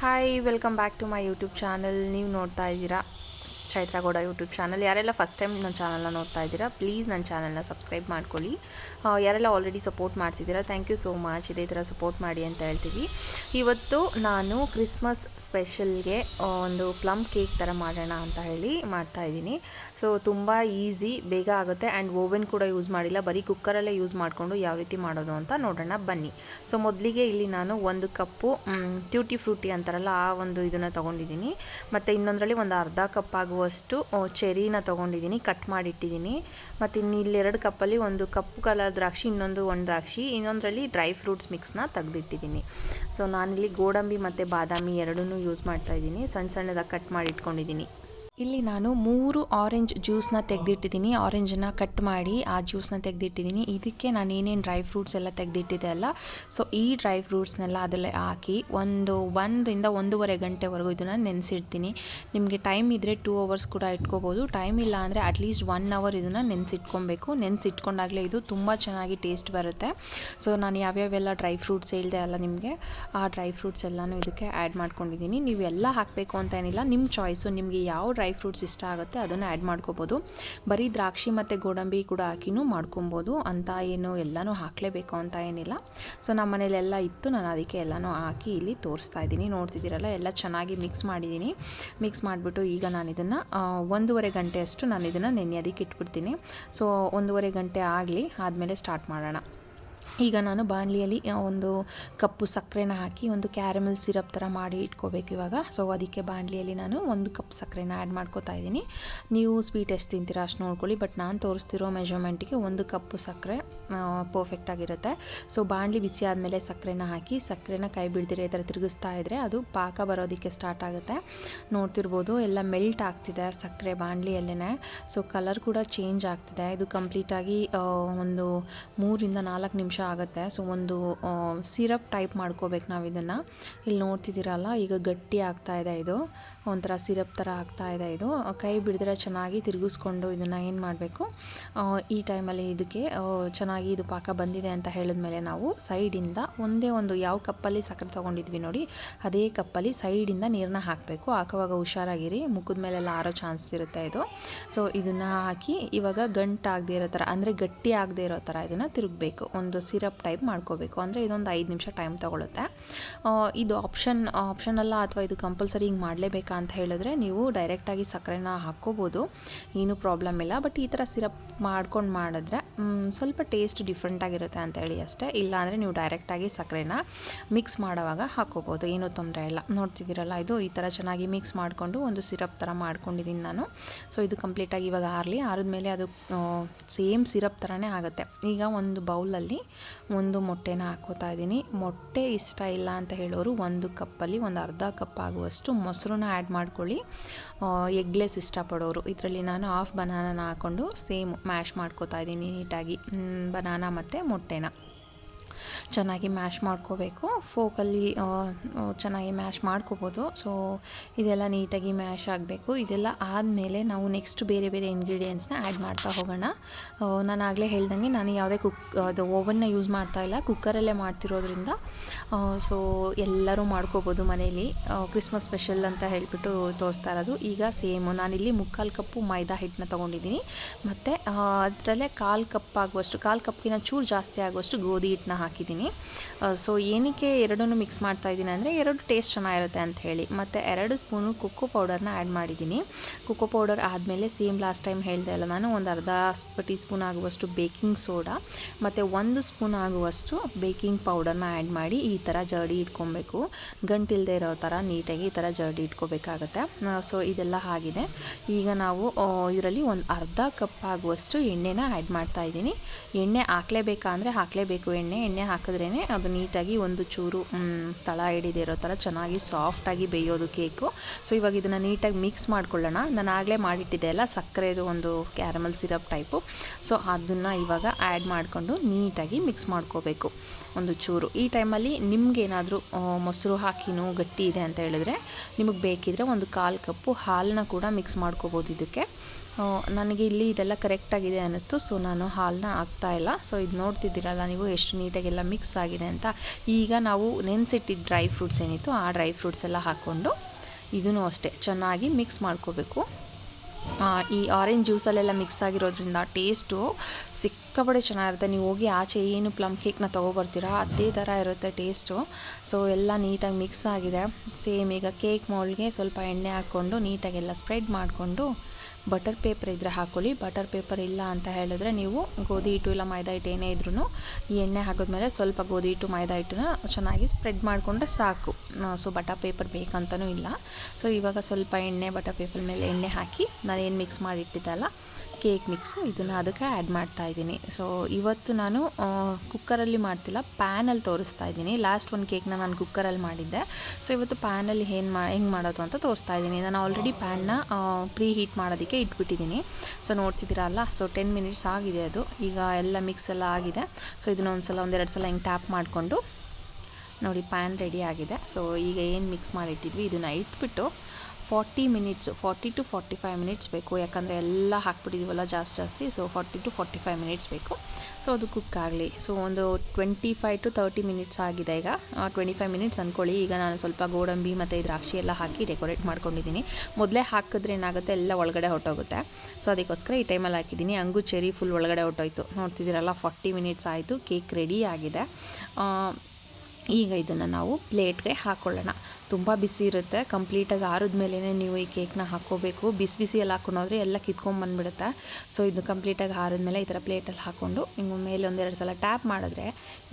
Hi welcome back to my YouTube channel ನೀವು ನೋಡ್ತಾ ಇದ್ದೀರಾ? Chaitra Gowda YouTube channel. ಯಾರೆಲ್ಲ ಫಸ್ಟ್ ಟೈಮ್ ನನ್ನ ಚಾನಲ್ನ ನೋಡ್ತಾ ಇದ್ದೀರಾ ಪ್ಲೀಸ್ ನನ್ನ ಚಾನಲ್ನ ಸಬ್ಸ್ಕ್ರೈಬ್ ಮಾಡ್ಕೊಳ್ಳಿ. ಯಾರೆಲ್ಲ ಆಲ್ರೆಡಿ ಸಪೋರ್ಟ್ ಮಾಡ್ತಿದ್ದೀರಾ ಥ್ಯಾಂಕ್ ಯು ಸೋ ಮಚ್ ಇದೇ ಥರ ಸಪೋರ್ಟ್ ಮಾಡಿ ಅಂತ ಹೇಳ್ತೀವಿ. ಇವತ್ತು ನಾನು ಕ್ರಿಸ್ಮಸ್ ಸ್ಪೆಷಲ್ಗೆ ಒಂದು ಪ್ಲಮ್ ಕೇಕ್ ಥರ ಮಾಡೋಣ ಅಂತ ಹೇಳಿ ಮಾಡ್ತಾ ಇದ್ದೀನಿ. ಸೊ ತುಂಬ ಈಸಿ ಬೇಗ ಆಗುತ್ತೆ. ಆ್ಯಂಡ್ ಓವೆನ್ ಕೂಡ ಯೂಸ್ ಮಾಡಿಲ್ಲ. ಬರೀ ಕುಕ್ಕರಲ್ಲೇ ಯೂಸ್ ಮಾಡಿಕೊಂಡು ಯಾವ ರೀತಿ ಮಾಡೋದು ಅಂತ ನೋಡೋಣ, ಬನ್ನಿ. ಸೊ ಮೊದಲಿಗೆ ಇಲ್ಲಿ ನಾನು ಒಂದು ಕಪ್ಪು ಟ್ಯೂಟಿ ಫ್ರೂಟಿ ಅಂತಾರಲ್ಲ, ಆ ಒಂದು ಇದನ್ನು ತೊಗೊಂಡಿದ್ದೀನಿ. ಮತ್ತು ಇನ್ನೊಂದರಲ್ಲಿ ಒಂದು ಅರ್ಧ ಕಪ್ ಆಗುವಷ್ಟು ಚೆರಿನ ತೊಗೊಂಡಿದ್ದೀನಿ, ಕಟ್ ಮಾಡಿಟ್ಟಿದ್ದೀನಿ. ಮತ್ತು ಇನ್ನು ಇಲ್ಲಿ ಎರಡು ಕಪ್ಪಲ್ಲಿ ಒಂದು ಕಪ್ಪು ಕಲರ್ ದ್ರಾಕ್ಷಿ, ಇನ್ನೊಂದು ಒಂದು ದ್ರಾಕ್ಷಿ, ಇನ್ನೊಂದರಲ್ಲಿ ಡ್ರೈ ಫ್ರೂಟ್ಸ್ ಮಿಕ್ಸ್ನ ತೆಗೆದಿಟ್ಟಿದ್ದೀನಿ. ಸೊ ನಾನಿಲ್ಲಿ ಗೋಡಂಬಿ ಮತ್ತು ಬಾದಾಮಿ ಎರಡನ್ನೂ ಯೂಸ್ ಮಾಡ್ತಾ ಇದ್ದೀನಿ. ಸಣ್ಣ ಸಣ್ಣದಾಗಿ ಕಟ್ ಮಾಡಿ ಇಟ್ಕೊಂಡಿದ್ದೀನಿ ಇಲ್ಲಿ ನಾನು ಮೂರು ಆರೆಂಜ್ ಜ್ಯೂಸ್ನ ತೆಗೆದಿಟ್ಟಿದ್ದೀನಿ. ಆರೆಂಜನ್ನು ಕಟ್ ಮಾಡಿ ಆ ಜ್ಯೂಸ್ನ ತೆಗೆದಿಟ್ಟಿದ್ದೀನಿ. ಇದಕ್ಕೆ ನಾನು ಏನೇನು ಡ್ರೈ ಫ್ರೂಟ್ಸ್ ಎಲ್ಲ ತೆಗೆದಿಟ್ಟಿದೆ ಅಲ್ಲ ಸೊ ಈ ಡ್ರೈ ಫ್ರೂಟ್ಸ್ನೆಲ್ಲ ಅದರಲ್ಲೇ ಹಾಕಿ ಒಂದು ಒಂದರಿಂದ ಒಂದೂವರೆ ಗಂಟೆವರೆಗೂ ಇದನ್ನು ನೆನೆಸಿಡ್ತೀನಿ. ನಿಮಗೆ ಟೈಮ್ ಇದ್ದರೆ ಟೂ ಅವರ್ಸ್ ಕೂಡ ಇಟ್ಕೋಬೋದು. ಟೈಮ್ ಇಲ್ಲ ಅಂದರೆ ಅಟ್ಲೀಸ್ಟ್ ಒನ್ ಅವರ್ ಇದನ್ನು ನೆನೆಸಿಟ್ಕೊಬೇಕು. ನೆನೆಸಿಟ್ಕೊಂಡಾಗಲೇ ಇದು ತುಂಬ ಚೆನ್ನಾಗಿ ಟೇಸ್ಟ್ ಬರುತ್ತೆ. ಸೊ ನಾನು ಯಾವ್ಯಾವೆಲ್ಲ ಡ್ರೈ ಫ್ರೂಟ್ಸ್ ಹೇಳಿದೆ ಅಲ್ಲ ನಿಮಗೆ, ಆ ಡ್ರೈ ಫ್ರೂಟ್ಸ್ ಎಲ್ಲನೂ ಇದಕ್ಕೆ ಆ್ಯಡ್ ಮಾಡ್ಕೊಂಡಿದ್ದೀನಿ. ನೀವು ಎಲ್ಲ ಹಾಕಬೇಕು ಅಂತ ಏನಿಲ್ಲ. ನಿಮ್ಮ ಚಾಯ್ಸು ನಿಮಗೆ ಯಾವ ಡ್ರೈ ಫ್ರೂಟ್ಸ್ ಇಷ್ಟ ಆಗುತ್ತೆ, ಅದನ್ನು ಆ್ಯಡ್ ಮಾಡ್ಕೋಬೋದು. ಬರೀ ದ್ರಾಕ್ಷಿ ಮತ್ತು ಗೋಡಂಬಿ ಕೂಡ ಹಾಕಿನೂ ಮಾಡ್ಕೊಬೋದು. ಅಂತ ಏನು ಎಲ್ಲನೂ ಹಾಕಲೇಬೇಕು ಅಂತ ಏನಿಲ್ಲ. ಸೊ ನಮ್ಮ ಮನೇಲೆಲ್ಲ ಇತ್ತು, ನಾನು ಅದಕ್ಕೆ ಎಲ್ಲನೂ ಹಾಕಿ ಇಲ್ಲಿ ತೋರಿಸ್ತಾ ಇದ್ದೀನಿ. ನೋಡ್ತಿದ್ದೀರಲ್ಲ, ಎಲ್ಲ ಚೆನ್ನಾಗಿ ಮಿಕ್ಸ್ ಮಾಡಿದ್ದೀನಿ ಮಿಕ್ಸ್ ಮಾಡಿಬಿಟ್ಟು ಈಗ ನಾನು ಇದನ್ನು ಒಂದೂವರೆ ಗಂಟೆಯಷ್ಟು ನಾನು ಇದನ್ನು ನೆನೆಯೋದಕ್ಕೆ ಇಟ್ಬಿಡ್ತೀನಿ. ಸೊ ಒಂದೂವರೆ ಗಂಟೆ ಆಗಲಿ, ಆದಮೇಲೆ ಸ್ಟಾರ್ಟ್ ಮಾಡೋಣ. ಈಗ ನಾನು ಬಾಣಲಿಯಲ್ಲಿ ಒಂದು ಕಪ್ಪು ಸಕ್ಕರೆನ ಹಾಕಿ, ಒಂದು ಕ್ಯಾರಮೆಲ್ ಸಿರಪ್ ಥರ ಮಾಡಿ ಇಟ್ಕೋಬೇಕು ಇವಾಗ. ಸೊ ಅದಕ್ಕೆ ಬಾಣಲಿಯಲ್ಲಿ ನಾನು ಒಂದು ಕಪ್ ಸಕ್ಕರೆನ ಆ್ಯಡ್ ಮಾಡ್ಕೋತಾ ಇದ್ದೀನಿ. ನೀವು ಸ್ವೀಟ್ ಎಷ್ಟು ತಿಂತೀರಾ ಅಷ್ಟು ನೋಡ್ಕೊಳ್ಳಿ ಬಟ್ ನಾನು ತೋರಿಸ್ತಿರೋ ಮೆಜರ್ಮೆಂಟಿಗೆ ಒಂದು ಕಪ್ಪು ಸಕ್ಕರೆ ಪರ್ಫೆಕ್ಟಾಗಿರುತ್ತೆ ಸೊ ಬಾಣಲಿ ಬಿಸಿ ಆದಮೇಲೆ ಸಕ್ಕರೆನ ಹಾಕಿ ಸಕ್ಕರೆನ ಕೈ ಬಿಡ್ದಿರ ಈ ಥರ ತಿರುಗಿಸ್ತಾ ಇದ್ದರೆ ಅದು ಪಾಕ ಬರೋದಕ್ಕೆ ಸ್ಟಾರ್ಟ್ ಆಗುತ್ತೆ. ನೋಡ್ತಿರ್ಬೋದು, ಎಲ್ಲ ಮೆಲ್ಟ್ ಆಗ್ತಿದೆ ಸಕ್ಕರೆ ಬಾಣಲಿಯಲ್ಲೇ ಸೊ ಕಲರ್ ಕೂಡ ಚೇಂಜ್ ಆಗ್ತಿದೆ. ಇದು ಕಂಪ್ಲೀಟಾಗಿ ಒಂದು ಮೂರಿಂದ ನಾಲ್ಕು ನಿಮಿಷ ಆಗುತ್ತೆ. ಸೊ ಒಂದು ಸಿರಪ್ ಟೈಪ್ ಮಾಡ್ಕೋಬೇಕು ನಾವು ಇದನ್ನು. ಇಲ್ಲಿ ನೋಡ್ತಿದ್ದೀರಲ್ಲ, ಈಗ ಗಟ್ಟಿ ಆಗ್ತಾ ಇದೆ ಇದು. ಒಂಥರ ಸಿರಪ್ ಥರ ಆಗ್ತಾ ಇದೆ ಇದು. ಕೈ ಬಿಡಿದ್ರೆ ಚೆನ್ನಾಗಿ ತಿರುಗಿಸ್ಕೊಂಡು ಇದನ್ನು ಏನು ಮಾಡಬೇಕು? ಈ ಟೈಮಲ್ಲಿ ಇದಕ್ಕೆ ಚೆನ್ನಾಗಿ ಇದು ಪಾಕ ಬಂದಿದೆ ಅಂತ ಹೇಳಿದ್ಮೇಲೆ ನಾವು ಸೈಡಿಂದ ಒಂದೇ ಒಂದು ಯಾವ ಕಪ್ಪಲ್ಲಿ ಸಕ್ಕರೆ ತೊಗೊಂಡಿದ್ವಿ ನೋಡಿ, ಅದೇ ಕಪ್ಪಲ್ಲಿ ಸೈಡಿಂದ ನೀರನ್ನ ಹಾಕಬೇಕು. ಹಾಕುವಾಗ ಹುಷಾರಾಗಿರಿ, ಮುಖದ ಮೇಲೆಲ್ಲ ಆರೋ ಚಾನ್ಸ್ ಇರುತ್ತೆ ಇದು. ಸೊ ಇದನ್ನು ಹಾಕಿ ಇವಾಗ ಗಂಟಾಗದೇ ಇರೋ ಥರ ಅಂದರೆ ಗಟ್ಟಿ ಆಗದೆ ಇರೋ ಥರ ಇದನ್ನು ತಿರುಗಬೇಕು. ಒಂದು ಸಿರಪ್ ಟೈಪ್ ಮಾಡ್ಕೋಬೇಕು. ಅಂದರೆ ಇದೊಂದು ಐದು ನಿಮಿಷ ಟೈಮ್ ತೊಗೊಳುತ್ತೆ. ಇದು ಆಪ್ಷನ್ ಆಪ್ಷನಲ್ಲ ಅಥವಾ ಇದು ಕಂಪಲ್ಸರಿ ಹಿಂಗೆ ಮಾಡಲೇಬೇಕಾ ಅಂತ ಹೇಳಿದ್ರೆ ನೀವು ಡೈರೆಕ್ಟಾಗಿ ಸಕ್ಕರೆನ ಹಾಕ್ಕೋಬೋದು. ಏನೂ ಪ್ರಾಬ್ಲಮ್ ಇಲ್ಲ. ಬಟ್ ಈ ಥರ ಸಿರಪ್ ಮಾಡ್ಕೊಂಡು ಮಾಡಿದ್ರೆ ಸ್ವಲ್ಪ ಟೇಸ್ಟ್ ಡಿಫ್ರೆಂಟಾಗಿರುತ್ತೆ ಅಂತ ಹೇಳಿ ಅಷ್ಟೇ. ಇಲ್ಲ ಅಂದರೆ ನೀವು ಡೈರೆಕ್ಟಾಗಿ ಸಕ್ಕರೆನ ಮಿಕ್ಸ್ ಮಾಡೋವಾಗ ಹಾಕ್ಕೋಬೋದು. ಏನೂ ತೊಂದರೆ ಇಲ್ಲ. ನೋಡ್ತಿದ್ದೀರಲ್ಲ, ಇದು ಈ ಥರ ಚೆನ್ನಾಗಿ ಮಿಕ್ಸ್ ಮಾಡಿಕೊಂಡು ಒಂದು ಸಿರಪ್ ಥರ ಮಾಡ್ಕೊಂಡಿದ್ದೀನಿ ನಾನು. ಸೊ, ಇದು ಕಂಪ್ಲೀಟಾಗಿ ಇವಾಗ ಆರಲಿ. ಆರಿದ ಮೇಲೆ ಅದು ಸೇಮ್ ಸಿರಪ್ ಥರನೇ ಆಗುತ್ತೆ. ಈಗ ಒಂದು ಬೌಲಲ್ಲಿ ಒಂದು ಮೊಟ್ಟೆನ ಹಾಕೋತಾ ಇದ್ದೀನಿ. ಮೊಟ್ಟೆ ಇಷ್ಟ ಇಲ್ಲ ಅಂತ ಹೇಳೋರು ಒಂದು ಕಪ್ಪಲ್ಲಿ ಒಂದು ಅರ್ಧ ಕಪ್ ಆಗುವಷ್ಟು ಮೊಸರನ್ನ ಆ್ಯಡ್ ಮಾಡ್ಕೊಳ್ಳಿ. ಎಗ್ಲೆಸ್ ಇಷ್ಟಪಡೋರು. ಇದರಲ್ಲಿ ನಾನು ಹಾಫ್ ಬನಾನಾನ ಹಾಕ್ಕೊಂಡು ಸೇಮ್ ಮ್ಯಾಶ್ ಮಾಡ್ಕೋತಾ ಇದ್ದೀನಿ ನೀಟಾಗಿ. ಬನಾನಾ ಮತ್ತು ಮೊಟ್ಟೆನ. ಚೆನ್ನಾಗಿ ಮ್ಯಾಶ್ ಮಾಡ್ಕೋಬೇಕು. ಫೋಕಲ್ಲಿ ಚೆನ್ನಾಗಿ ಮ್ಯಾಶ್ ಮಾಡ್ಕೋಬೋದು. ಸೊ, ಇದೆಲ್ಲ ನೀಟಾಗಿ ಮ್ಯಾಶ್ ಆಗಬೇಕು. ಇದೆಲ್ಲ ಆದಮೇಲೆ ನಾವು ನೆಕ್ಸ್ಟ್ ಬೇರೆ ಬೇರೆ ಇಂಗ್ರೀಡಿಯೆಂಟ್ಸ್ನ ಆ್ಯಡ್ ಮಾಡ್ತಾ ಹೋಗೋಣ. ನಾನು ಆಗಲೇ ಹೇಳ್ದಂಗೆ ನಾನು ಯಾವುದೇ ಕುಕ್, ಅದು ಓವನ್ನ ಯೂಸ್ ಮಾಡ್ತಾ ಇಲ್ಲ. ಕುಕ್ಕರಲ್ಲೇ ಮಾಡ್ತಿರೋದ್ರಿಂದ ಸೊ, ಎಲ್ಲರೂ ಮಾಡ್ಕೋಬೋದು ಮನೇಲಿ. ಕ್ರಿಸ್ಮಸ್ ಸ್ಪೆಷಲ್ ಅಂತ ಹೇಳಿಬಿಟ್ಟು ತೋರಿಸ್ತಾ ಇರೋದು. ಈಗ ಸೇಮು. ನಾನಿಲ್ಲಿ ಮುಕ್ಕಾಲು ಕಪ್ಪು ಮೈದಾ ಹಿಟ್ಟನ್ನ ತೊಗೊಂಡಿದ್ದೀನಿ. ಮತ್ತು ಅದರಲ್ಲೇ ಕಾಲು ಕಪ್ ಆಗುವಷ್ಟು, ಕಾಲು ಕಪ್ಗಿನ ಚೂರು ಜಾಸ್ತಿ ಆಗುವಷ್ಟು ಗೋಧಿ ಹಿಟ್ಟನ್ನ ಹಾಕಿದ್ದೀನಿ. ಸೊ ಏನಕ್ಕೆ ಎರಡನ್ನು ಮಿಕ್ಸ್ ಮಾಡ್ತಾ ಇದ್ದೀನಿ ಅಂದರೆ ಎರಡು ಟೇಸ್ಟ್ ಚೆನ್ನಾಗಿರುತ್ತೆ ಅಂತ ಹೇಳಿ. ಮತ್ತು ಎರಡು ಸ್ಪೂನು ಕುಕ್ಕು ಪೌಡರ್ನ ಆ್ಯಡ್ ಮಾಡಿದ್ದೀನಿ. ಕುಕ್ಕು ಪೌಡರ್ ಆದಮೇಲೆ ಸೇಮ್ ಲಾಸ್ಟ್ ಟೈಮ್ ಹೇಳಿದೆ ಅಲ್ಲ ನಾನು, ಒಂದು ಅರ್ಧ ಟೀ ಸ್ಪೂನ್ ಆಗುವಷ್ಟು ಬೇಕಿಂಗ್ ಸೋಡಾ ಮತ್ತು ಒಂದು ಸ್ಪೂನ್ ಆಗುವಷ್ಟು ಬೇಕಿಂಗ್ ಪೌಡರ್ನ ಆ್ಯಡ್ ಮಾಡಿ ಈ ಥರ ಜರ್ಡಿ ಇಟ್ಕೊಬೇಕು. ಗಂಟಿಲ್ಲದೆ ಇರೋ ಥರ ನೀಟಾಗಿ ಈ ಥರ ಜರ್ಡಿ ಇಟ್ಕೋಬೇಕಾಗತ್ತೆ. ಸೊ ಇದೆಲ್ಲ ಆಗಿದೆ. ಈಗ ನಾವು ಇದರಲ್ಲಿ ಒಂದು ಅರ್ಧ ಕಪ್ ಆಗುವಷ್ಟು ಎಣ್ಣೆನ ಆ್ಯಡ್ ಮಾಡ್ತಾ ಇದ್ದೀನಿ. ಎಣ್ಣೆ ಹಾಕ್ಲೇಬೇಕಾ ಅಂದರೆ ಹಾಕ್ಲೇಬೇಕು. ಎಣ್ಣೆ ಎಣ್ಣೆ ಹಾಕಿದ್ರೇ ಅದು ನೀಟಾಗಿ ಒಂದು ಚೂರು ತಳ ಹಿಡಿದಿರೋ ಥರ ಚೆನ್ನಾಗಿ ಸಾಫ್ಟಾಗಿ ಬೇಯೋದು ಕೇಕು ಸೊ ಇವಾಗ ಇದನ್ನು ನೀಟಾಗಿ ಮಿಕ್ಸ್ ಮಾಡ್ಕೊಳ್ಳೋಣ. ನಾನು ಆಗಲೇ ಮಾಡಿಟ್ಟಿದ್ದೆ ಅಲ್ಲ, ಸಕ್ಕರೆದು ಒಂದು ಕ್ಯಾರಮಲ್ ಸಿರಪ್ ಟೈಪು ಸೊ ಅದನ್ನು ಇವಾಗ ಆ್ಯಡ್ ಮಾಡಿಕೊಂಡು ನೀಟಾಗಿ ಮಿಕ್ಸ್ ಮಾಡ್ಕೋಬೇಕು. ಒಂದು ಚೂರು. ಈ ಟೈಮಲ್ಲಿ ನಿಮಗೇನಾದರೂ ಮೊಸರು ಹಾಕಿನೂ ಗಟ್ಟಿ ಇದೆ ಅಂತ ಹೇಳಿದ್ರೆ, ನಿಮಗೆ ಬೇಕಿದ್ರೆ ಒಂದು ಕಾಲು ಕಪ್ಪು ಹಾಲನ್ನ ಕೂಡ ಮಿಕ್ಸ್ ಮಾಡ್ಕೋಬೋದು ಇದಕ್ಕೆ. ನನಗೆ ಇಲ್ಲಿ ಇದೆಲ್ಲ ಕರೆಕ್ಟಾಗಿದೆ ಅನ್ನಿಸ್ತು. ಸೊ ನಾನು ಹಾಲನ್ನ ಹಾಕ್ತಾ ಇಲ್ಲ. ಸೊ ಇದು ನೋಡ್ತಿದ್ದೀರಲ್ಲ, ನೀವು ಎಷ್ಟು ನೀಟಾಗೆಲ್ಲ ಮಿಕ್ಸ್ ಆಗಿದೆ ಅಂತ. ಈಗ ನಾವು ನೆನೆಸಿಟ್ಟಿದ್ದ ಡ್ರೈ ಫ್ರೂಟ್ಸ್ ಏನಿತ್ತು, ಆ ಡ್ರೈ ಫ್ರೂಟ್ಸ್ ಎಲ್ಲ ಹಾಕ್ಕೊಂಡು ಇದೂ ಅಷ್ಟೇ ಚೆನ್ನಾಗಿ ಮಿಕ್ಸ್ ಮಾಡ್ಕೋಬೇಕು. ಈ ಆರೆಂಜ್ ಜ್ಯೂಸಲ್ಲೆಲ್ಲ ಮಿಕ್ಸ್ ಆಗಿರೋದ್ರಿಂದ ಟೇಸ್ಟು ಸಿಕ್ಕಾಪಟ್ಟೆ ಚೆನ್ನಾಗಿರುತ್ತೆ. ನೀವು ಹೋಗಿ ಆಚೆ ಏನು ಪ್ಲಮ್ ಕೇಕ್ನ ತೊಗೊಬರ್ತೀರಾ, ಅದೇ ಥರ ಇರುತ್ತೆ ಟೇಸ್ಟು ಸೊ ಎಲ್ಲ ನೀಟಾಗಿ ಮಿಕ್ಸ್ ಆಗಿದೆ. ಸೇಮ್ ಈಗ ಕೇಕ್ ಮೌಲ್ಗೆ ಸ್ವಲ್ಪ ಎಣ್ಣೆ ಹಾಕ್ಕೊಂಡು ನೀಟಾಗೆಲ್ಲ ಸ್ಪ್ರೆಡ್ ಮಾಡಿಕೊಂಡು ಬಟರ್ ಪೇಪರ್ ಇದ್ದರೆ ಹಾಕ್ಕೊಳ್ಳಿ ಬಟರ್ ಪೇಪರ್ ಇಲ್ಲ ಅಂತ ಹೇಳಿದ್ರೆ ನೀವು ಗೋಧಿ ಹಿಟ್ಟು ಇಲ್ಲ ಮೈದಾ ಹಿಟ್ಟು ಏನೇ ಇದ್ರೂ ಈ ಎಣ್ಣೆ ಹಾಕಿದ್ಮೇಲೆ ಸ್ವಲ್ಪ ಗೋಧಿ ಹಿಟ್ಟು, ಮೈದಾ ಹಿಟ್ಟನ್ನ ಚೆನ್ನಾಗಿ ಸ್ಪ್ರೆಡ್ ಮಾಡಿಕೊಂಡ್ರೆ ಸಾಕು. ಸೊ ಬಟರ್ ಪೇಪರ್ ಬೇಕಂತನೂ ಇಲ್ಲ. ಸೊ ಇವಾಗ ಸ್ವಲ್ಪ ಎಣ್ಣೆ, ಬಟರ್ ಪೇಪರ್ ಮೇಲೆ ಎಣ್ಣೆ ಹಾಕಿ ನಾನು ಏನು ಮಿಕ್ಸ್ ಮಾಡಿಟ್ಟಿದ್ದಲ್ಲ ಕೇಕ್ ಮಿಕ್ಸ್, ಇದನ್ನು ಅದಕ್ಕೆ ಆ್ಯಡ್ ಮಾಡ್ತಾ ಇದ್ದೀನಿ. ಸೊ ಇವತ್ತು ನಾನು ಕುಕ್ಕರಲ್ಲಿ ಮಾಡ್ತಿಲ್ಲ ಪ್ಯಾನಲ್ಲಿ ತೋರಿಸ್ತಾ ಇದ್ದೀನಿ. ಲಾಸ್ಟ್ ಒಂದು ಕೇಕ್ನ ನಾನು ಕುಕ್ಕರಲ್ಲಿ ಮಾಡಿದ್ದೆ. ಸೊ ಇವತ್ತು ಪ್ಯಾನಲ್ಲಿ ಏನು ಮಾ, ಹೆಂಗೆ ಮಾಡೋದು ಅಂತ ತೋರಿಸ್ತಾ ಇದ್ದೀನಿ. ನಾನು ಆಲ್ರೆಡಿ ಪ್ಯಾನ್ನ ಪ್ರೀ ಹೀಟ್ ಮಾಡೋದಕ್ಕೆ ಇಟ್ಬಿಟ್ಟಿದ್ದೀನಿ. ಸೊ ನೋಡ್ತಿದ್ದೀರಲ್ಲ ಸೊ ಟೆನ್ ಮಿನಿಟ್ಸ್ ಆಗಿದೆ ಅದು. ಈಗ ಎಲ್ಲ ಮಿಕ್ಸ್ ಎಲ್ಲ ಆಗಿದೆ. ಸೊ ಇದನ್ನ ಒಂದು ಸಲ ಒಂದೆರಡು ಸಲ ಹಿಂಗೆ ಟ್ಯಾಪ್ ಮಾಡಿಕೊಂಡು ನೋಡಿ ಪ್ಯಾನ್ ರೆಡಿ ಆಗಿದೆ. ಸೊ ಈಗ ಏನು ಮಿಕ್ಸ್ ಮಾಡಿಟ್ಟಿದ್ವಿ, ಇದನ್ನು ಇಟ್ಬಿಟ್ಟು forty minutes, forty to forty five minutes ಬೇಕು. ಯಾಕಂದರೆ ಎಲ್ಲ ಹಾಕ್ಬಿಟ್ಟಿದ್ದೀವಲ್ಲ ಜಾಸ್ತಿ ಜಾಸ್ತಿ so forty to forty five minutes ಬೇಕು. ಸೊ ಅದು ಕುಕ್ ಆಗಲಿ. ಸೊ ಒಂದು twenty five to thirty minutes ಆಗಿದೆ ಈಗ. ಟ್ವೆಂಟಿ ಫೈವ್ ಮಿನಿಟ್ಸ್ ಅಂದ್ಕೊಳ್ಳಿ ಈಗ ನಾನು ಸ್ವಲ್ಪ ಗೋಡಂಬಿ ಮತ್ತು ದ್ರಾಕ್ಷಿ ಎಲ್ಲ ಹಾಕಿ ಡೆಕೋರೇಟ್ ಮಾಡ್ಕೊಂಡಿದ್ದೀನಿ. ಮೊದಲೇ ಹಾಕಿದ್ರೆ ಏನಾಗುತ್ತೆ? ಎಲ್ಲ ಒಳಗಡೆ ಹೊಟ್ಟೋಗುತ್ತೆ ಸೊ ಅದಕ್ಕೋಸ್ಕರ ಈ ಟೈಮಲ್ಲಿ ಹಾಕಿದ್ದೀನಿ. ಹಂಗೂ ಚೆರಿ ಫುಲ್ ಒಳಗಡೆ ಹೊಟ್ಟೋಯ್ತು ನೋಡ್ತಿದ್ದೀರಲ್ಲ, ಫಾರ್ಟಿ ಮಿನಿಟ್ಸ್ ಆಯಿತು. ಕೇಕ್ ರೆಡಿ ಆಗಿದೆ. ಈಗ ಇದನ್ನು ನಾವು ಪ್ಲೇಟ್ಗೆ ಹಾಕ್ಕೊಳ್ಳೋಣ ತುಂಬ ಬಿಸಿ ಇರುತ್ತೆ. ಕಂಪ್ಲೀಟಾಗಿ ಆರಿದ ಮೇಲೇ ನೀವು ಈ ಕೇಕ್ನ ಹಾಕ್ಕೋಬೇಕು. ಬಿಸಿ ಬಿಸಿ ಎಲ್ಲ ಹಾಕೊಂಡೋದ್ರೆ ಎಲ್ಲ ಕಿತ್ಕೊಂಬಂದ್ಬಿಡುತ್ತೆ ಸೊ ಇದು ಕಂಪ್ಲೀಟಾಗಿ ಆರಿದ್ಮೇಲೆ ಈ ಥರ ಪ್ಲೇಟಲ್ಲಿ ಹಾಕ್ಕೊಂಡು ಹಿಂಗೆ ಮೇಲೆ ಒಂದೆರಡು ಸಲ ಟ್ಯಾಪ್ ಮಾಡಿದ್ರೆ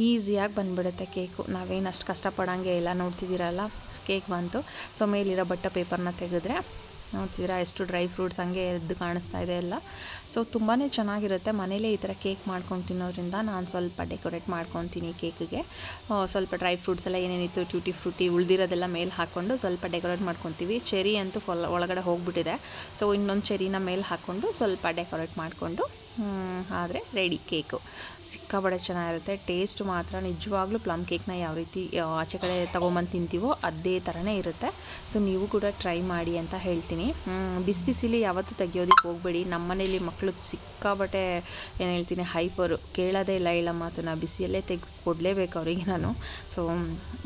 ಈಸಿಯಾಗಿ ಬಂದುಬಿಡುತ್ತೆ ಕೇಕು ನಾವೇನು ಅಷ್ಟು ಕಷ್ಟಪಡೋಂಗೆ ಇಲ್ಲ. ನೋಡ್ತಿದ್ದೀರಲ್ಲ ಕೇಕ್ ಬಂತು. ಸೊ ಮೇಲಿರೋ ಬಟ್ಟೆ ಪೇಪರ್ನ ತೆಗೆದ್ರೆ ನೋಡ್ತಿದ್ದೀರಾ, ಎಷ್ಟು ಡ್ರೈ ಫ್ರೂಟ್ಸ್ ಹಂಗೆ ಎದ್ದು ಕಾಣಿಸ್ತಾ ಇದೆ ಎಲ್ಲ. ಸೊ ತುಂಬಾ ಚೆನ್ನಾಗಿರುತ್ತೆ. ಮನೇಲೇ ಈ ಥರ ಕೇಕ್ ಮಾಡ್ಕೊಂಡು ತಿನ್ನೋದ್ರಿಂದ ನಾನು ಸ್ವಲ್ಪ ಡೆಕೋರೇಟ್ ಮಾಡ್ಕೊತೀನಿ ಕೇಕಿಗೆ. ಸ್ವಲ್ಪ ಡ್ರೈ ಫ್ರೂಟ್ಸ್ ಎಲ್ಲ ಏನೇನಿತ್ತು, ಟ್ಯೂಟಿ ಫ್ರೂಟಿ ಉಳಿದಿರೋದೆಲ್ಲ ಮೇಲೆ ಹಾಕ್ಕೊಂಡು ಸ್ವಲ್ಪ ಡೆಕೋರೇಟ್ ಮಾಡ್ಕೊತೀವಿ. ಚೆರಿ ಅಂತೂ ಫಲ ಒಳಗಡೆ ಹೋಗ್ಬಿಟ್ಟಿದೆ. ಸೊ ಇನ್ನೊಂದು ಚೆರಿನ ಮೇಲೆ ಹಾಕ್ಕೊಂಡು ಸ್ವಲ್ಪ ಡೆಕೋರೇಟ್ ಮಾಡಿಕೊಂಡು ಆದರೆ ರೆಡಿ ಕೇಕು. ಸಿಕ್ಕಾಬಡೆ ಚೆನ್ನಾಗಿರುತ್ತೆ. ಟೇಸ್ಟ್ ಮಾತ್ರ ನಿಜವಾಗ್ಲೂ ಪ್ಲಮ್ ಕೇಕ್ನ ಯಾವ ರೀತಿ ಆಚೆ ಕಡೆ ತೊಗೊಂಬಂದು ತಿಂತೀವೋ ಅದೇ ಥರನೇ ಇರುತ್ತೆ. ಸೊ ನೀವು ಕೂಡ ಟ್ರೈ ಮಾಡಿ ಅಂತ ಹೇಳ್ತೀನಿ. ಬಿಸಿ ಬಿಸಿಲಿ ಯಾವತ್ತೂ ತೆಗಿಯೋದಕ್ಕೆ ಹೋಗಬೇಡಿ. ನಮ್ಮನೇಲಿ ಮಕ್ಕಳು ಸಿಕ್ಕಾಬಟ್ಟೆ ಏನು ಹೇಳ್ತೀನಿ ಹೈಪರು ಕೇಳೋದೇ ಇಲ್ಲ ಇಲ್ಲ ಮಾತನ್ನು ಬಿಸಿಯಲ್ಲೇ ತೆಗೆದು ಕೊಡಲೇಬೇಕು ಅವರಿಗೆ ನಾನು. ಸೊ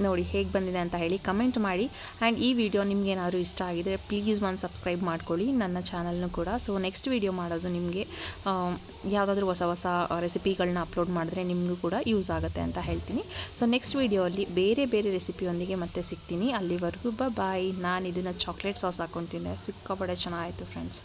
ನೋಡಿ ಹೇಗೆ ಬಂದಿದೆ ಅಂತ ಹೇಳಿ ಕಮೆಂಟ್ ಮಾಡಿ. ಆ್ಯಂಡ್ ಈ ವಿಡಿಯೋ ನಿಮ್ಗೇನಾದರೂ ಇಷ್ಟ ಆಗಿದರೆ ಪ್ಲೀಸ್ ಒಂದು ಸಬ್ಸ್ಕ್ರೈಬ್ ಮಾಡ್ಕೊಳ್ಳಿ, ನನ್ನ ಚಾನಲ್ನು ಕೂಡ. ಸೊ ನೆಕ್ಸ್ಟ್ ವಿಡಿಯೋ ಮಾಡೋದು ನಿಮಗೆ ಯಾವುದಾದ್ರೂ ಹೊಸ ಹೊಸ ರೆಸಿಪಿಗಳನ್ನ ಅಪ್ಲೋಡ್ ಮಾಡಿದ್ರೆ ನಿಮಗೂ ಕೂಡ ಯೂಸ್ ಆಗುತ್ತೆ ಅಂತ ಹೇಳ್ತೀನಿ. ಸೊ ನೆಕ್ಸ್ಟ್ ವಿಡಿಯೋಲ್ಲಿ ಬೇರೆ ಬೇರೆ ರೆಸಿಪಿಯೊಂದಿಗೆ ಮತ್ತೆ ಸಿಗ್ತೀನಿ. ಅಲ್ಲಿವರೆಗೂ ಬಾಯ್ ನಾನು ಇದನ್ನು ಚಾಕ್ಲೇಟ್ ಸಾಸ್ ಹಾಕ್ಕೊತಿದ್ದೆ ಸಿಕ್ಕಾಪಡೆ ಚೆನ್ನಾಗಿತ್ತು ಫ್ರೆಂಡ್ಸ್